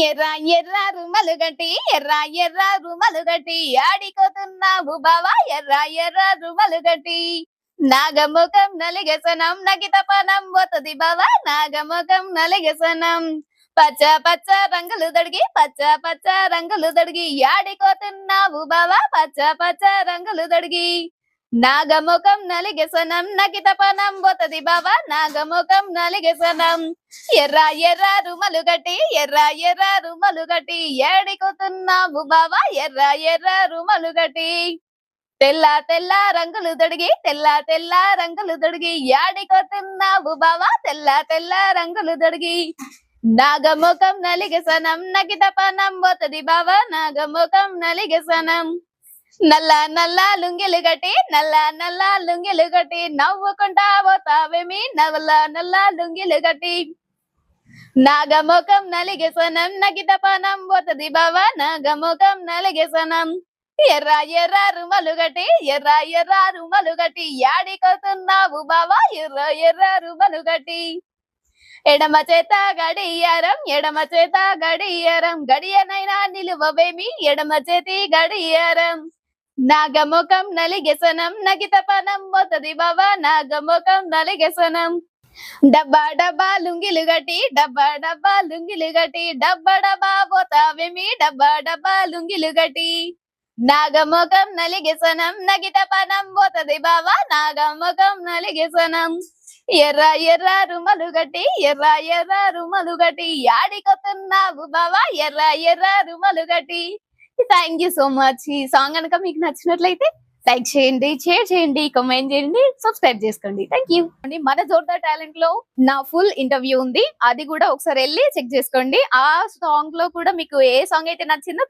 ఎర్ర ఎర్ర రుమలు గట్టి ఎర్ర ఎర్ర రుమలు గట్టి ఆడికోతున్నావు బావా ఎర్ర ఎర్ర రుమలు గట్టి నాగముఖం నలిగసనం నగితపనం పోతుంది బావా నాగముఖం నలిగసనం పచ్చ పచ్చ రంగులు దొడిగి పచ్చ పచ్చ రంగులు దొడిగి ఆడికోతున్నావు బావా పచ్చ పచ్చ రంగులు దొడిగి నాగముఖం నలిగెసనం నకితపనం పోతది బాబా నాగముఖం నలిగెసనం ఎర్ర ఎర్ర రుమలు గట్టి ఎర్ర ఎర్ర రుమలు గట్టి ఏడికొతున్నావు బాబా ఎర్ర ఎర్ర రుమలు గట్టి. తెల్ల తెల్ల రంగులు దొడిగి తెల్ల తెల్ల రంగులు దొడిగి ఏడికొతున్నావు బావా తెల్ల తెల్ల రంగులు దొడిగి నాగముఖం నలిగెసనం నకితపనం పోతది బాబా నాగముఖం నలిగెసనం నల్ల నల్ల లుంగిలు గట్టి నల్ల నల్ల లుంగిలు గట్టి నవ్వుకుంటా పోతావేమి? నల్ల నల్ల లుంగిలు గట్టి. నాగముఖం నలిగసనం నగితపనం పోతది బావా నాగముఖం నలిగేసనం ఎర్ర ఎర్ర రుమలు గట్టి ఎర్ర ఎర్ర రుమలు గట్టి యాడికొతున్నావు బావా ఎర్ర ఎర్ర రుమలు గట్టి. ఎడమ చేత గడియారం ఎడమ చేత గడియారం గడియనైనా నిలువవేమి? ఎడమ చేతి గడియారం. నాగముఖం నలిగెసనం నగితపనం మొదది బాబా నాగముఖం నలిగెసనం. డబ్బా డబ్బా లుంగిలు గట్టి డబ్బా డబ్బా లుంగిలు గట్టి డబ్బా డబ్బా పోతావేమి డబ్బా డబ్బా లుంగిలు గట్టి. నాగముఖం నలిగెసనం నగితపనం పోతది బాబా నాగముఖం నలిగెసనం. ఎర్ర ఎర్ర రుమలు గట్టి ఎర్ర ఎర్ర రుమలు గట్టి యాడికొతున్నావు బావా ఎర్ర ఎర్ర రుమలు గట్టి. థ్యాంక్ యూ సో మచ్ ఈ సాంగ్ కనుక మీకు నచ్చినట్లయితే లైక్ చేయండి షేర్ చేయండి కమెంట్ చేయండి సబ్స్క్రైబ్ చేసుకోండి. థ్యాంక్ యూ మన జోర్దార్ టాలెంట్లో నా ఫుల్ ఇంటర్వ్యూ ఉంది. అది కూడా ఒకసారి వెళ్ళి చెక్ చేసుకోండి. ఆ సాంగ్లో కూడా మీకు ఏ సాంగ్ అయితే నచ్చిందో